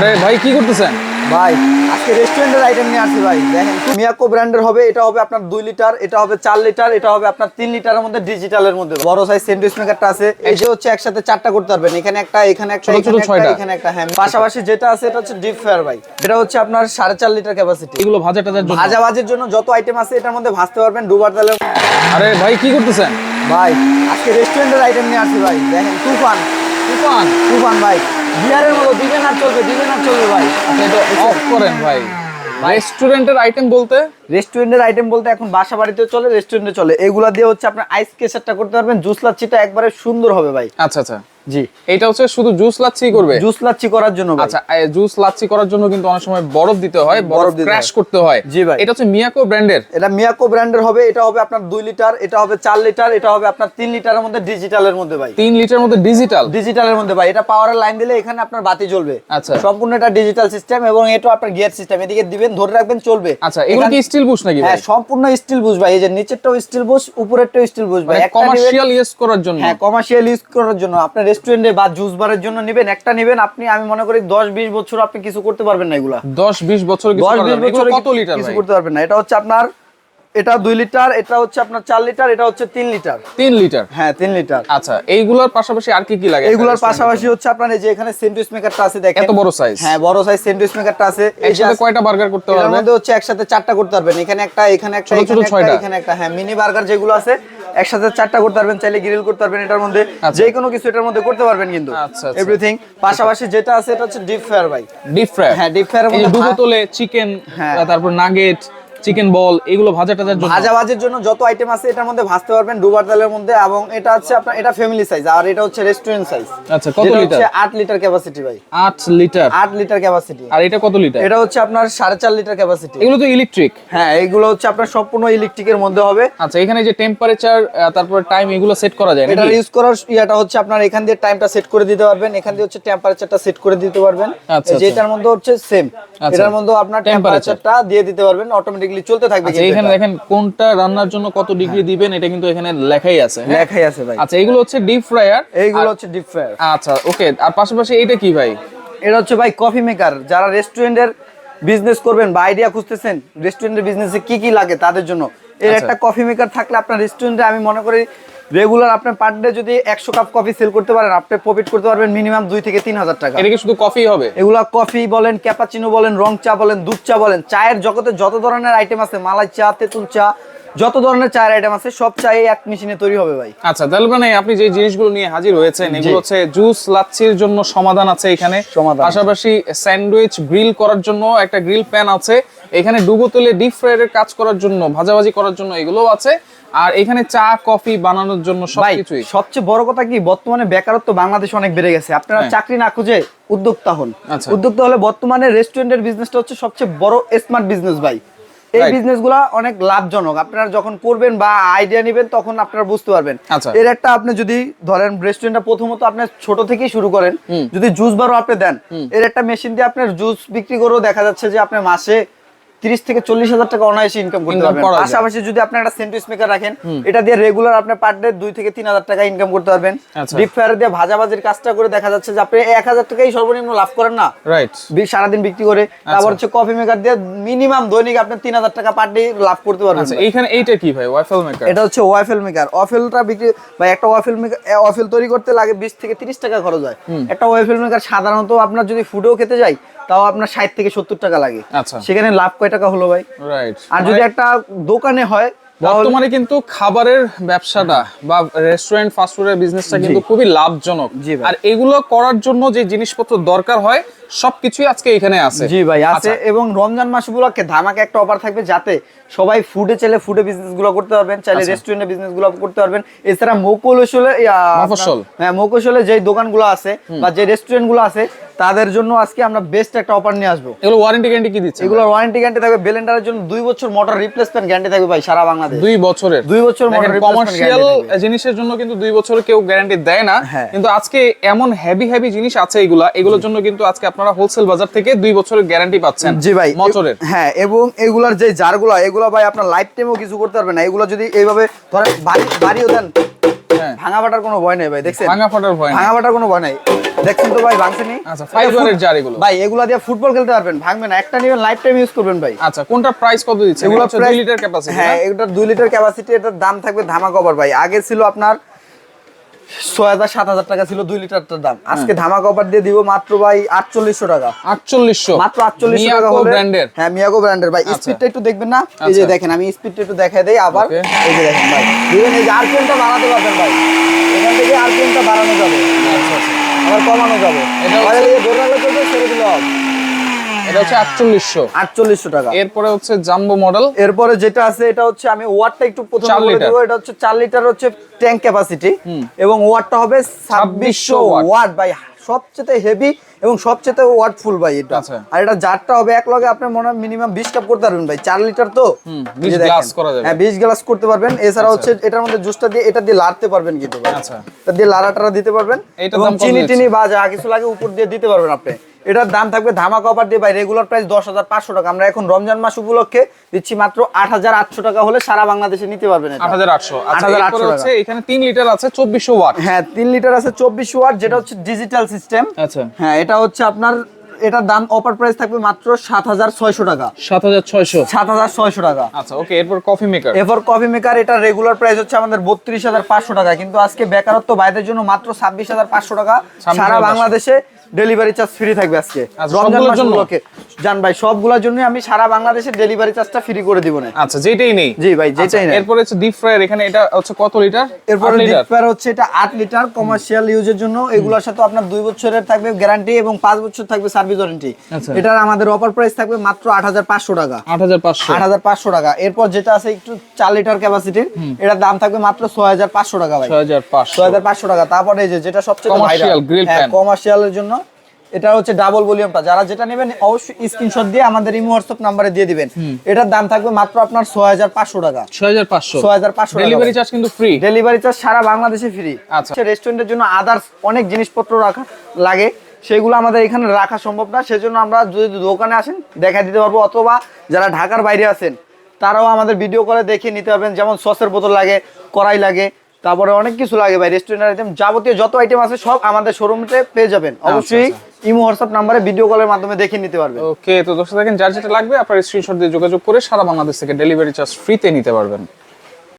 আরে ভাই কি করতেছেন? ভাই আজকে রেস্টুরেন্টের আইটেম নিয়ে আসি ভাই। দেখেন মিয়াকো ব্র্যান্ডের হবে এটা হবে আপনার দুই লিটার এটা হবে চার লিটার এটা হবে আপনার তিন লিটারের মধ্যে ডিজিটালের মধ্যে। বড় সাইজ স্যান্ডউইচ মেকারটা আছে। এই যে হচ্ছে একসাথে চারটা করতে পারবেন। এখানে একটা এখানে একটা ছোট ছোট এখানে একটা, ছয়টা। এখানে একটা হ্যাঁ। পাশাপাশি যেটা আছে এটা হচ্ছে ডিপ ফ্রায়ার ভাই। এটা হচ্ছে আপনার সাড়ে চার লিটার ক্যাপাসিটি এগুলো ভাজা টাজার জন্য। ভাজা ভাজির জন্য যত আইটেম আছে এটার মধ্যে ভাজতে পারবেন ডুবার তেলে আরে ভাই কি করতেছেন? ভাই আজকে রেস্টুরেন্টের আইটেম নিয়ে আসি ভাই। দেখেন তুফান। তুফান তুফান ভাই। বিয়ারের মতো দিবেন আর চলবে দিবেন আর চলবে ভাই। এটা অফ করেন ভাই। রেস্টুরেন্টের আইটেম বলতে? রেস্টুরেন্টের আইটেম বলতে এখন বাসা বাড়িতেও চলে রেস্টুরেন্টে চলে। এগুলা দিয়ে হচ্ছে আপনার আইস কেসারটা করতে পারবেন জুস লাচ্ছিটা একবারে সুন্দর হবে ভাই। আচ্ছা আচ্ছা। জি। এটা হচ্ছে শুধু জুস লাচ্ছি করবে? জুস লাচ্ছি করার জন্য আচ্ছা জুস লাচ্ছি করার জন্য কিন্তু অনেক সময় বরফ দিতে হয় বরফ ক্র্যাশ করতে হয়। জি ভাই। এটা হচ্ছে মিয়াকো ব্র্যান্ডের এটা মিয়াকো ব্র্যান্ডের হবে এটা হবে আপনার দুই লিটার এটা হবে চার লিটার এটা হবে আপনার তিন লিটারের মধ্যে ডিজিটালের মধ্যে ভাই। তিন লিটার মধ্যে ডিজিটাল ডিজিটালের মধ্যে ভাই এটা পাওয়ারের লাইন দিলে এখানে আপনার বাতি জ্বলবে। আচ্ছা। সম্পূর্ণ এটা ডিজিটাল সিস্টেম এবং এটা আপনার গিয়ার সিস্টেম এদিকে দিবেন ধরে রাখবেন চলবে। আচ্ছা এগুলো কি স্টিল বুশ নাকি হ্যাঁ সম্পূর্ণ স্টিল বুঝ ভাই এই যে নিচেরটাও স্টিল বুঝ উপরেরটাও স্টিল বুঝ ভাই। কমার্শিয়াল ইউজ করার জন্য? হ্যাঁ কমার্শিয়াল ইউজ করার জন্য। আপনার রেস্টুরেন্টে বা জুস বারের জন্য নেবেন একটা নেবেন আপনি আমি মনে করি দশ বিশ বছর আপনি কিছু করতে পারবেন না এগুলা। দশ বিশ বছর কিছু দশ বিশ যাবে না। এগুলো বছর কত লিটার কিছু করতে পারবেন না। এটা হচ্ছে আপনার এটা দুই লিটার এটা হচ্ছে আপনার চার লিটার এটা হচ্ছে তিন লিটার। তিন লিটার? হ্যাঁ তিন লিটার। আচ্ছা এইগুলোর পাশাপাশি আর কি কি লাগে এইগুলোর পাশাপাশি হচ্ছে আপনার এই যে এখানে স্যান্ডউইচ মেকারটা আছে দেখেন। এত বড় size? হ্যাঁ বড় সাইজ স্যান্ডউইচ মেকারটা আছে। একসাথে কয়টা বার্গার করতে পারবেন এর মধ্যে হচ্ছে একসাথে চারটা করতে পারবেন। এখানে একটা এখানে একটা ছোট এখানে একটা ছয়টা। এখানে একটা। হ্যাঁ মিনি বার্গার যেগুলো আছে একসাথে চারটা করতে পারবেন চাইলে গ্রিল করতে পারবেন এটার মধ্যে। আচ্ছা। যে কোনো কিছু এটার মধ্যে করতে পারবেন কিন্তু। আচ্ছা, আচ্ছা। এভরিথিং পাশাপাশি যেটা আছে এটা হচ্ছে ডিপ ফ্রায়ার ভাই। ডিপ ফ্রাই হ্যাঁ, ডিপ fryer এর মধ্যে ডুবো ভা- তোলে চিকেন হ্যাঁ। তারপর নাগেট চিকেন বল এগুলো ভাজা টাজার জন্য। ভাজা ভাজির জন্য যত আইটেম আছে এটার মধ্যে ভাজতে পারবেন ডুবার তেলের মধ্যে এবং এটা হচ্ছে আপনার এটা ফ্যামিলি সাইজ আর এটা হচ্ছে রেস্টুরেন্ট সাইজ আচ্ছা কত লিটার হচ্ছে আট লিটার ক্যাপাসিটি ভাই। আট লিটার আট লিটার ক্যাপাসিটি আর এটা কত লিটার এটা হচ্ছে আপনার সাড়ে চার লিটার ক্যাপাসিটি এগুলো তো ইলেকট্রিক হ্যাঁ এইগুলো হচ্ছে আপনার সম্পূর্ণ ইলেকট্রিকের মধ্যে হবে। আচ্ছা এখানে যে টেম্পারেচার তারপর টাইম এগুলো সেট করা যায় এটা ইউজ করার ইয়াটা হচ্ছে আপনার এখান দিয়ে টাইমটা সেট করে দিতে পারবেন এখান দিয়ে হচ্ছে টেম্পারেচারটা সেট করে দিতে পারবেন। আচ্ছা, এই যে এটার মধ্যে হচ্ছে সেম আচ্ছা। এটার মধ্যে আপনার। টেম্পারেচারটা দিয়ে দিতে পারবেন চলতে থাকবে আচ্ছা এখানে দেখেন কোনটা রান্নার জন্য কত ডিগ্রি দিবেন এটা কিন্তু এখানে লেখাই আছে হ্যাঁ? লেখাই আছে ভাই। আচ্ছা এগুলো হচ্ছে ডিপ ফ্রায়ার এইগুলো হচ্ছে ডিপ ফ্রায়ার আচ্ছা ওকে আর পাশাপাশি এটা কি ভাই? এটা হচ্ছে ভাই কফি মেকার যারা রেস্টুরেন্টের বিজনেস করবেন বা আইডিয়া খুঁজতেছেন রেস্টুরেন্টের বিজনেসে কি কি লাগে তাদের জন্য। এর আচ্ছা। একটা কফি মেকার থাকলে আপনার রেস্টুরেন্টে আমি মনে করি রেগুলার আপনার পার ডে যদি একশো কাপ কফি সেল করতে পারেন আপনি প্রফিট করতে পারবেন মিনিমাম দুই থেকে তিন হাজার টাকা। এটা কি শুধু কফি হবে? এগুলা কফি বলেন ক্যাপাচিনো বলেন রং চা বলেন দুধ চা বলেন চায়ের জগতে যত ধরনের আইটেম আছে মালাই চা তেঁতুল চা যত ধরনের চায়ের আইটেম আছে সব চা এক মেশিনে তৈরি হবে ভাই। আচ্ছা তাহলে মানে আপনি যে জিনিসগুলো নিয়ে হাজির হয়েছেন এগুলো হচ্ছে জুস লাচ্ছির জন্য সমাধান আছে এখানে। পাশাপাশি স্যান্ডউইচ গ্রিল করার জন্য একটা গ্রিল প্যান আছে। এখানে ডুবো তেলে ডিপ ফ্রাইয়ের কাজ করার জন্য ভাজাভাজি করার জন্য এগুলোও আছে। আর এখানে চা কফি বানানোর জন্য সবকিছুই। সবচেয়ে বড় কথা কি বর্তমানে বেকারত্ব বাংলাদেশে অনেক বেড়ে গেছে। আপনারা হ্যাঁ। চাকরি না খুঁজে উদ্যোক্তা হন। আচ্ছা। উদ্যোক্তা হলে বর্তমানে রেস্টুরেন্টের বিজনেসটা হচ্ছে সবচেয়ে বড় স্মার্ট বিজনেস ভাই। এই Right. বিজনেস অনেক লাভজনক। আপনারা যখন করবেন বা আইডিয়া নেবেন তখন আপনারা বুঝতে পারবেন। আচ্ছা। এর একটা আপনি যদি ধরেন রেস্টুরেন্টটা প্রথমত আপনি ছোট থেকেই শুরু করেন যদি জুস বারও আপনি দেন এর একটা মেশিন দিয়ে আপনার জুস বিক্রি করেও দেখা যাচ্ছে যে আপনি মাসে তিরিশ থেকে চল্লিশ হাজার টাকা অনায়াসে ইনকাম করতে পারবেন। পাশাপাশি যদি আপনি একটা স্যান্ডউইচ মেকার রাখেন এটা দিয়ে রেগুলার আপনি পার ডে দুই থেকে তিন হাজার টাকা ইনকাম করতে পারবেন। আচ্ছা। ডিপ ফ্রায়ার দিয়ে ভাজাভাজির কাজটা করে দেখা যাচ্ছে যে আপনি এক হাজার টাকাই সর্বনিম্ন লাভ করেন না। রাইট বি- সারাদিন বিক্রি করে। আচ্ছা। তারপর হচ্ছে কফি মেকার দিয়ে মিনিমাম দৈনিক আপনি তিন হাজার টাকা পার ডে লাভ করতে পারবেন। আচ্ছা এইখানে এইটা কি ভাই? মেকার এটা হচ্ছে ওয়াফেল মেকার ওয়াফেলটা বিক্রি বা একটা ওয়াফেল মেকার ওয়াফেল তৈরি করতে লাগে বিশ থেকে তিরিশ টাকা খরচ হয়। একটা ওয়াফেল মেকার সাধারণত আপনার যদি ফুডেও খেতে যাই তাও আপনার ষাট থেকে সত্তর টাকা লাগে। আচ্ছা। সেখানে লাভ কয় টাকা হলো ভাই? রাইট আর যদি একটা দোকানে হয় বর্তমানে কিন্তু খাবারের ব্যবসাটা বা রেস্টুরেন্ট ফাস্টফুডের বিজনেস বিজনেসটা কিন্তু খুবই লাভজনক। আর এগুলো করার জন্য যে জিনিসপত্র দরকার হয় সবকিছুই আজকে এখানে আছে। জি ভাই আছে আচ্ছা। এবং রমজান মাস উপলক্ষে ধামাকে একটা অফার থাকবে যাতে সবাই ফুডে চাইলে ফুডে বিজনেসগুলো করতে পারবেন চাইলে আচ্ছা। রেস্টুরেন্টে বিজনেসগুলো করতে পারবেন। এছাড়া মকৌশলে মফস্বল। হ্যাঁ মকৌশলে যে দোকানগুলো আছে বা যে রেস্টুরেন্টগুলো আছে তাদের জন্য আজকে আমরা বেস্ট একটা অফার নিয়ে আসব। এগুলো ওয়ারেন্টি গ্যারান্টি কি দিচ্ছে? এগুলো ওয়ারেন্টি গ্যারান্টি থাকবে বেলেন্ডারের জন্য দুই বছর মোটর রিপ্লেসমেন্ট গ্যারান্টি থাকবে ভাই সারা বাংলাদেশ। দুই বছরের। দুই বছর মোটর রিপ্লেসমেন্ট কমার্শিয়াল জিনিসের জন্য কিন্তু দুই বছরের কেউ গ্যারান্টি দেয় না হ্যাঁ। কিন্তু আজকে এমন হেভি হেভি জিনিস আছে এগুলা এগুলোর জন্য কিন্তু আজকে আপনারা হোলসেল বাজার থেকে দুই বছরের গ্যারান্টি পাচ্ছেন জি ভাই মোটরের হ্যাঁ এবং এগুলার যে জারগুলো এগুলো ভাই আপনার লাইফ টাইমও কিছু করতে পারবেন না। এগুলো যদি এইভাবে ধরেন বাড়ি বাড়িও দেন হ্যাঁ। ভাঙা ফাটার কোনো ভয় নেই ভাই দেখছেন? ভাঙা ফাটার ভয় নেই। ভাঙা ফাটার কোনো ভয় নাই। দেখছেন তো ভাই ভাঙছেনি? আচ্ছা, ফাইবারের জার এগুলো। ভাই এগুলা দিয়ে ফুটবল খেলতে পারবেন ভাঙবে না। একটা নেবেন লাইফ টাইম ইউজ করবেন ভাই। আচ্ছা কোনটা প্রাইস কত দিচ্ছে? এগুলো এগুলো হচ্ছে প্রায়- 2 লিটার ক্যাপাসিটি হ্যাঁ এটার দুই লিটার ক্যাপাসিটি এটার দাম থাকবে ধামা কভার ভাই। আগে ছিল আপনার ছয় হাজার সাত হাজার টাকা ছিল দুই লিটারটার দাম। আজকে ধামা কভার দিয়ে দিব মাত্র ভাই আটচল্লিশশো টাকা। 4800 মাত্র আটচল্লিশশো টাকা হলে ব্র্যান্ডের হ্যাঁ মিয়াগো ব্র্যান্ডের ভাই। আচ্ছা। স্পিডটা একটু দেখবেন না? এই যে আচ্ছা। দেখেন আমি স্পিডটা একটু দেখাই দেই আবার. এই যে দেখেন ভাই। দেখবেন এই যে আরপিএমটা বাড়াতে পারবেন ভাই। এখান থেকে আরপিএমটা বাড়ানো যাবে। আচ্ছা আচ্ছা। আবার কমানো যাবে এটা আবার হচ্ছে- এই যে ধরে রাখলে চলবে, ছেড়ে দিলে হবে। এটা হচ্ছে 4800 আটচল্লিশশো টাকা এরপরে হচ্ছে জাম্বো মডেল এরপরে যেটা আছে এটা হচ্ছে আমি ওয়াটটা একটু প্রথমে বলে। দেবো এটা হচ্ছে লিটার হচ্ছে ট্যাঙ্ক ক্যাপাসিটি এবং ওয়াটটা হবে ছাব্বিশশো watt। ওয়াট ভাই সবচেয়ে হেভি এবং সবচেয়ে ভাই এটা আচ্ছা। আর এটা জারটা হবে এক লগে আপনার মনে হয় মিনিমাম বিশ কাপ করতে পারবেন ভাই চার লিটার তো হুম, এই 20 যে দেখেন। গ্লাস করা যাবে। হ্যাঁ বিশ গ্লাস করতে পারবেন এছাড়া হচ্ছে এটার মধ্যে জুসটা দিয়ে এটা দিয়ে লাড়তে পারবেন কিন্তু ভাই আচ্ছা। এটা দিয়ে দিতে পারবেন এবং চিনি টিনি বা যা কিছু লাগে উপর দিয়ে দিতে পারবেন আপনি এটার দাম থাকবে ধামা কভার দিয়ে ভাই রেগুলার প্রাইস দশ হাজার পাঁচশো টাকা। আমরা এখন রমজান মাস উপলক্ষে দিচ্ছি মাত্র আট হাজার আটশো টাকা হলে সারা বাংলাদেশে নিতে পারবেন এটা। 8800 আচ্ছা 8800 এরপরে হচ্ছে এখানে 3 লিটার আছে 2400 ওয়াট হ্যাঁ তিন লিটার আছে চব্বিশ ওয়াট যেটা হচ্ছে ডিজিটাল সিস্টেম আচ্ছা। হ্যাঁ এটা হচ্ছে আপনার এটার দাম অফার প্রাইস থাকবে মাত্র সাত হাজার ছয়শো টাকা। 7600 সাত হাজার ছয়শো টাকা। আচ্ছা ওকে এরপর কফি মেকার এরপর কফি মেকার এটা রেগুলার প্রাইস হচ্ছে আমাদের বত্রিশ হাজার পাঁচশো টাকা। কিন্তু আজকে বেকারত্ব বাইরের জন্য মাত্র ছাব্বিশ হাজার পাঁচশো টাকা। সারা বাংলাদেশে ডেলিভারি চার্জ ফ্রি থাকবে আজকে। আচ্ছা, রমজান মাসের জান ভাই সবগুলোর জন্য আমি সারা বাংলাদেশে ডেলিভারি চার্জটা ফ্রি করে দিব না। আচ্ছা যেটাই নেই। জি ভাই যেটাই না এরপর হচ্ছে ডিপ ফ্রায়ার এখানে এটা হচ্ছে কত লিটার এরপরে 8 লিটার ডিসপ্যার হচ্ছে এটা আট লিটার কমার্শিয়াল ইউজের জন্য। এগুলোর সাথে আপনার দুই বছরের থাকবে গ্যারান্টি এবং পাঁচ বছর থাকবে সার্ভিস ওয়ারেন্টি আচ্ছা। এটার আমাদের অফার প্রাইস থাকবে মাত্র আট হাজার পাঁচশো টাকা। 8500 আট হাজার পাঁচশো টাকা। এরপর যেটা আছে একটু চার লিটার ক্যাপাসিটির এটার দাম থাকবে মাত্র ছয় হাজার পাঁচশো টাকা ভাই। 6500 ছয় হাজার পাঁচশো টাকা। তারপরে এই যে যেটা সবচেয়ে grill pan। কমার্শিয়ালের জন্য এটা হচ্ছে ডাবল ভলিউমটা যারা যেটা নেবেন অবশ্যই স্ক্রিনশট দিয়ে আমাদের ইমো হোয়াটসঅ্যাপ নাম্বারে দিয়ে দিবেন। এটার দাম থাকবে মাত্র আপনার ছয় হাজার পাঁচশো। টাকা 6500 6500 ডেলিভারি চার্জ কিন্তু ফ্রি ডেলিভারি চার্জ সারা বাংলাদেশে ফ্রি আচ্ছা। রেস্টুরেন্টের জন্য আদার্স অনেক জিনিসপত্র রাখা লাগে। সেগুলো আমাদের এখানে রাখা সম্ভব না। সেজন্য আমরা যদি দোকানে আসেন দেখা দিতে পারব। অথবা যারা ঢাকার বাইরে আছেন তারাও আমাদের ভিডিও করে দেখে নিতে পারবেন। যেমন সসের বোতল লাগে কড়াই লাগে তারপরে অনেক কিছু লাগে ভাই। রেস্টুরেন্টের আইটেম যাবতীয় যত আইটেম আছে সব আমাদের শোরুমে পেয়ে যাবেন। অবশ্যই ইমো, হোয়াটসঅ্যাপ নাম্বারে ভিডিও কলের মাধ্যমে দেখে নিতে পারবেন। ওকে তো দর্শক দেখেন, যার যেটা লাগবে আপনার স্ক্রিনশট দিয়ে যোগাযোগ করে সারা বাংলাদেশ থেকে ডেলিভারি চার্জ ফ্রিতে নিতে পারবেন।